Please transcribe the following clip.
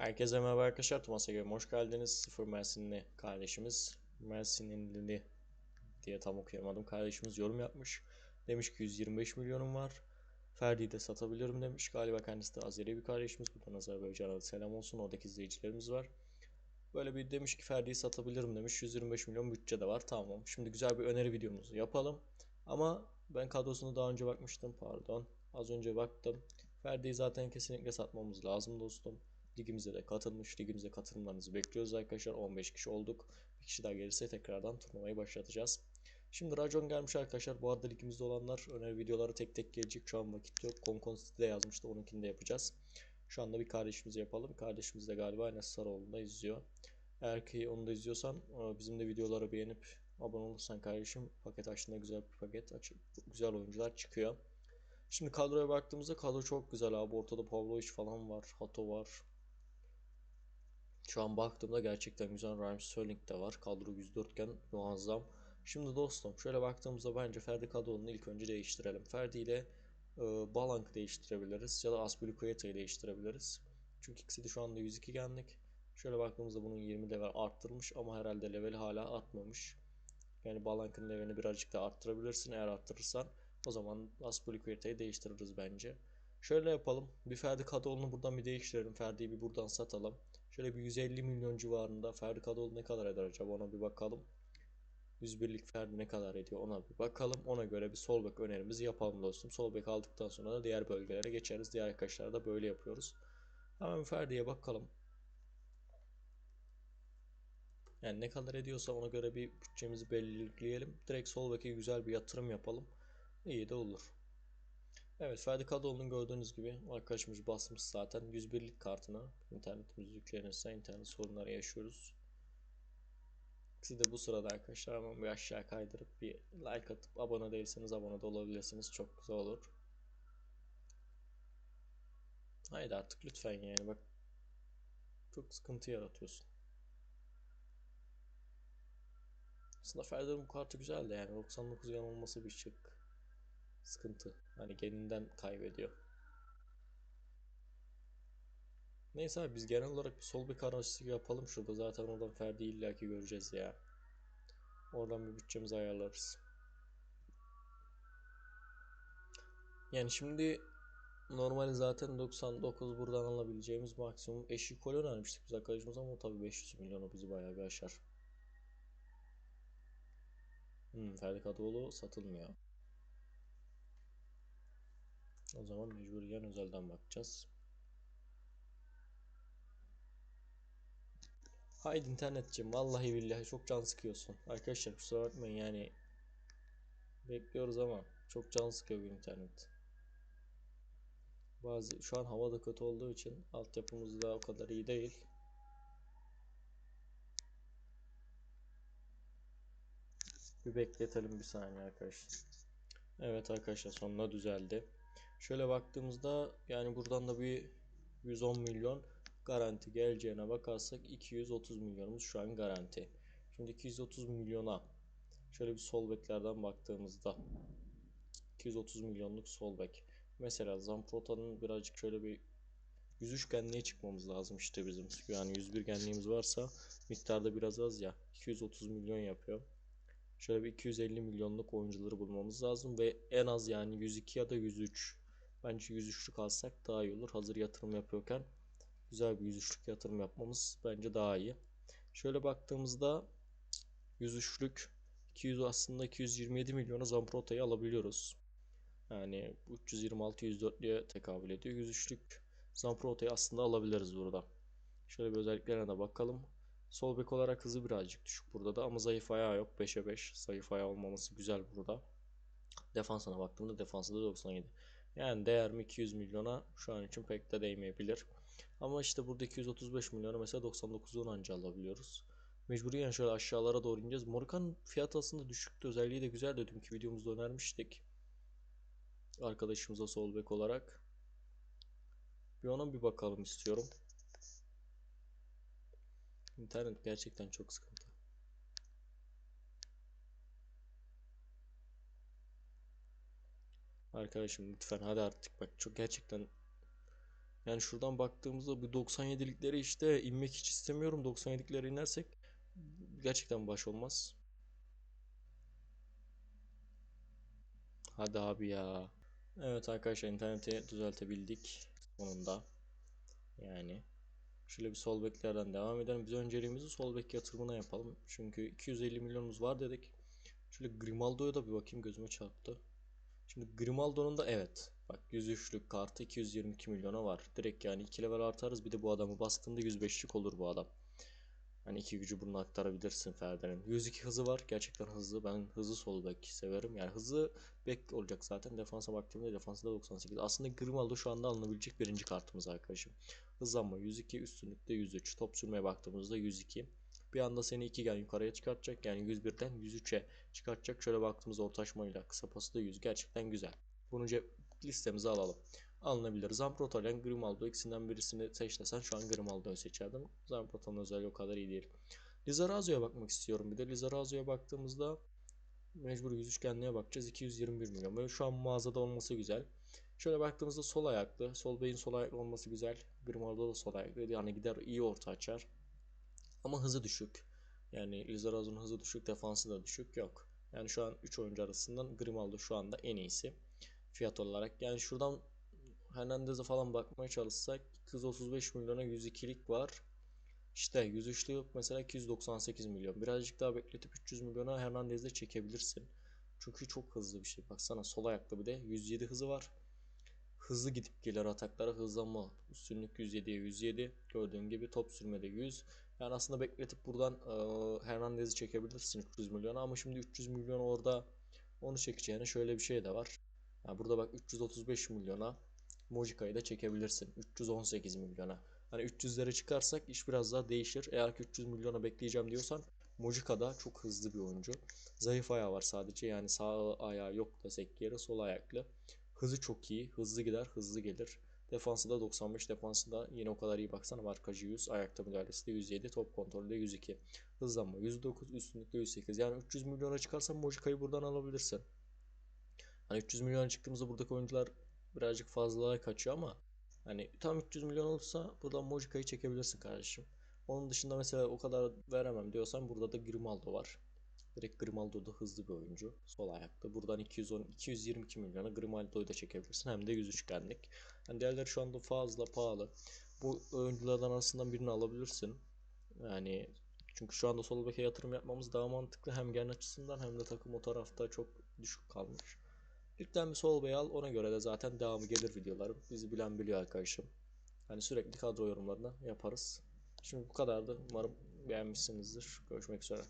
Herkese merhaba arkadaşlar. Thomas'a göre hoş geldiniz. Sıfır Mersinli kardeşimiz. Mersinli diye tam okuyamadım. Kardeşimiz yorum yapmış. Demiş ki 125 milyonum var. Ferdi'yi de satabilirim demiş. Galiba kendisi de Azeri bir kardeşimiz. Buradan Azerbaycan'a da selam olsun. Oradaki izleyicilerimiz var. Böyle bir demiş ki Ferdi'yi satabilirim demiş. 125 milyon bütçe de var. Tamam. Şimdi güzel bir öneri videomuzu yapalım. Ama ben kadrosunu daha önce bakmıştım. Pardon. Az önce baktım. Ferdi'yi zaten kesinlikle satmamız lazım dostum. Ligimize de katılmış. Ligimize katılmanızı bekliyoruz arkadaşlar. 15 kişi olduk. Bir kişi daha gelirse tekrardan turnuvayı başlatacağız. Şimdi racon gelmiş arkadaşlar. Bu arada ligimizde olanlar öneri videoları tek tek gelecek. Şu an vakit yok. Konkon de yazmıştı. Onunkini de yapacağız. Şu anda bir kardeşimizi yapalım. Kardeşimiz de galiba Enes Sarıoğlu'nda izliyor. Eğer ki onu da izliyorsan e, bizim de videoları beğenip abone olursan kardeşim paket açtığında güzel bir paket açıp güzel oyuncular çıkıyor. Şimdi kadroya baktığımızda kadro çok güzel abi. Ortada Pavlovic falan var. Hato var. Şu an baktığımda gerçekten güzel Raheem Sterling de var. Kadro 104 iken muazzam. Şimdi dostum şöyle baktığımızda bence Ferdi kadronu ilk önce değiştirelim. Ferdi ile e, Balank değiştirebiliriz ya da Aspilicueta'yı değiştirebiliriz. Çünkü ikisi de şu anda 102 genlik. Şöyle baktığımızda bunun 20 level arttırmış ama herhalde level hala artmamış. Yani Balank'ın levelini birazcık daha arttırabilirsin eğer arttırırsan. O zaman Aspilicueta'yı değiştiririz bence. Şöyle yapalım. Bir Ferdi Kadıoğlu'nu buradan bir değiştirelim. Ferdi'yi bir buradan satalım. Şöyle bir 150 milyon civarında Ferdi Kadıoğlu ne kadar eder acaba ona bir bakalım. 101'lik Ferdi ne kadar ediyor ona bir bakalım. Ona göre bir sol bek önerimizi yapalım dostum. Sol bek aldıktan sonra da diğer bölgelere geçeriz. Diğer arkadaşlar da böyle yapıyoruz. Hemen Ferdi'ye bakalım. Yani ne kadar ediyorsa ona göre bir bütçemizi belirleyelim. Direkt sol beke güzel bir yatırım yapalım. İyi de olur. Evet Ferdi Kadıoğlu'nun gördüğünüz gibi arkadaşımız basmış zaten 101'lik kartına. İnternetimiz yüklenirse internet sorunları yaşıyoruz. Siz de bu sırada arkadaşlar hemen bir aşağı kaydırıp bir like atıp abone değilseniz abone de olabilirsiniz. Çok güzel olur. Haydi artık lütfen yani bak. Çok sıkıntı yaratıyorsun. Aslında Ferdi'nin bu kartı güzel de yani 99 yan olması bir şık sıkıntı. Hani geninden kaybediyor. Neyse abi biz genel olarak bir sol bek araçlısı yapalım şurada. Zaten oradan Ferdi illaki göreceğiz ya. Oradan bir bütçemizi ayarlarız. Yani şimdi normali zaten 99 buradan alabileceğimiz maksimum eşi kol önermiştik biz arkadaşımız ama tabi 500 milyonu bizi bayağı bir aşar. Hmm, Ferdi Kadıoğlu satılmıyor. O zaman mecburiyen özelden bakacağız. Haydi internetciğim vallahi billahi çok can sıkıyorsun. Arkadaşlar kusura bakmayın yani bekliyoruz ama çok can sıkıyor bu internet. Bazı şu an hava da kötü olduğu için altyapımız da o kadar iyi değil. Bir bekletelim bir saniye arkadaşlar. Evet arkadaşlar sonuna düzeldi. Şöyle baktığımızda yani buradan da bir 110 milyon garanti geleceğine bakarsak 230 milyonumuz şu an garanti. Şimdi 230 milyona şöyle bir sol beklerden baktığımızda 230 milyonluk sol bek. Mesela Zamprota'nın birazcık şöyle bir 103 genliğe çıkmamız lazım işte bizim. Yani 101 genliğimiz varsa miktarda biraz az ya. 230 milyon yapıyor. Şöyle bir 250 milyonluk oyuncuları bulmamız lazım ve en az yani 102 ya da 103 Bence 103'lük alsak daha iyi olur. Hazır yatırım yapıyorken güzel bir 103'lük yatırım yapmamız bence daha iyi. Şöyle baktığımızda 103'lük 200 aslında 227 milyona Zamprota'yı alabiliyoruz. Yani 326 104'lüye tekabül ediyor. 103'lük Zamprota'yı aslında alabiliriz burada. Şöyle bir özelliklerine de bakalım. Sol bek olarak hızı birazcık düşük burada da ama zayıf ayağı yok. 5'e 5 zayıf ayağı olmaması güzel burada. Defansına baktığımda defansı da 97. Yani değer mi 200 milyona şu an için pek de değmeyebilir. Ama işte burada 235 milyona mesela 99'un anca alabiliyoruz. Mecburiyen şöyle aşağılara doğru ineceğiz. Morgan fiyat aslında düşüktü. Özelliği de güzel dedim ki videomuzda önermiştik. Arkadaşımıza sol bek olarak. Bir ona bir bakalım istiyorum. İnternet gerçekten çok sıkıntı. Arkadaşım lütfen hadi artık bak çok gerçekten Yani şuradan baktığımızda bu 97'likleri işte inmek hiç istemiyorum. 97'liklere inersek gerçekten baş olmaz. Hadi abi ya. Evet arkadaşlar interneti düzeltebildik sonunda. Yani şöyle bir sol beklerden devam edelim. Biz önceliğimizi sol bek yatırımına yapalım. Çünkü 250 milyonumuz var dedik. Şöyle Grimaldo'ya da bir bakayım gözüme çarptı. Şimdi Grimaldo'nun da evet. Bak 103'lük kartı 222 milyona var. Direkt yani 2 level artarız. Bir de bu adamı bastığında 105'lik olur bu adam. Hani iki gücü bunu aktarabilirsin Ferdi'nin. 102 hızı var. Gerçekten hızlı. Ben hızlı sol bek severim. Yani hızlı bek olacak zaten. Defansa baktığımda defansı da 98. Aslında Grimaldo şu anda alınabilecek birinci kartımız arkadaşım. Hızlanma 102, üstünlükte 103. Top sürmeye baktığımızda 102. Bir anda seni iki gen yukarıya çıkartacak. Yani 101'den 103'e çıkartacak. Şöyle baktığımızda ortaşmayla kısa pası da 100. Gerçekten güzel. Bunu cep listemize alalım. Alınabilir. Zamprota ile Grimaldo ikisinden birisini seç desen şu an Grimaldo'yu seçerdim. Zamprota'nın özelliği o kadar iyi değil. Lizarazo'ya bakmak istiyorum. Bir de Lizarazo'ya baktığımızda mecbur yüz üçgenliğe bakacağız. 221 milyon. Böyle şu an mağazada olması güzel. Şöyle baktığımızda sol ayaklı. Sol beyin sol ayaklı olması güzel. Grimaldo da sol ayaklı. Yani gider iyi orta açar. Ama hızı düşük. Yani Lizarazo'nun hızı düşük. Defansı da düşük. Yok. Yani şu an 3 oyuncu arasından Grimaldo şu anda en iyisi. Fiyat olarak. Yani şuradan Hernandez'e falan bakmaya çalışsak 235 milyona 102'lik var. İşte 103'lü yok mesela 298 milyon. Birazcık daha bekletip 300 milyona Hernandez'de çekebilirsin. Çünkü çok hızlı bir şey. Baksana sol ayakta bir de 107 hızı var. Hızlı gidip gelir ataklara hızlanma. Üstünlük 107'ye 107. Gördüğün gibi top sürmede 100. Yani aslında bekletip buradan e, Hernandez'i çekebilirsin 300 milyona ama şimdi 300 milyon orada onu çekeceğine şöyle bir şey de var. Yani burada bak 335 milyona Mojika'yı da çekebilirsin. 318 milyona. Hani 300'lere çıkarsak iş biraz daha değişir. Eğer ki 300 milyona bekleyeceğim diyorsan Mojika da çok hızlı bir oyuncu. Zayıf ayağı var sadece. Yani sağ ayağı yok desek yere sol ayaklı. Hızı çok iyi. Hızlı gider, hızlı gelir. Defansı da 95. Defansı da yine o kadar iyi baksana. Markajı 100. Ayakta müdahalesi de 107. Top kontrolü de 102. Hızlanma 109. Üstünlükte 108. Yani 300 milyona çıkarsan Mojika'yı buradan alabilirsin. Hani 300 milyona çıktığımızda buradaki oyuncular birazcık fazla kaçıyor ama hani tam 300 milyon olursa buradan Mojika'yı çekebilirsin kardeşim. Onun dışında mesela o kadar veremem diyorsan burada da Grimaldo var. Direkt Grimaldo da hızlı bir oyuncu. Sol ayakta. Buradan 210 222 milyona Grimaldo'yu da çekebilirsin. Hem de 103 genlik. Yani diğerleri şu anda fazla pahalı. Bu oyunculardan arasından birini alabilirsin. Yani çünkü şu anda sol beke yatırım yapmamız daha mantıklı. Hem gen açısından hem de takım o tarafta çok düşük kalmış. Lütfen bir sol bey al. Ona göre de zaten devamı gelir videolarım. Bizi bilen biliyor arkadaşım. Hani sürekli kadro yorumlarını yaparız. Şimdi bu kadardı. Umarım beğenmişsinizdir. Görüşmek üzere.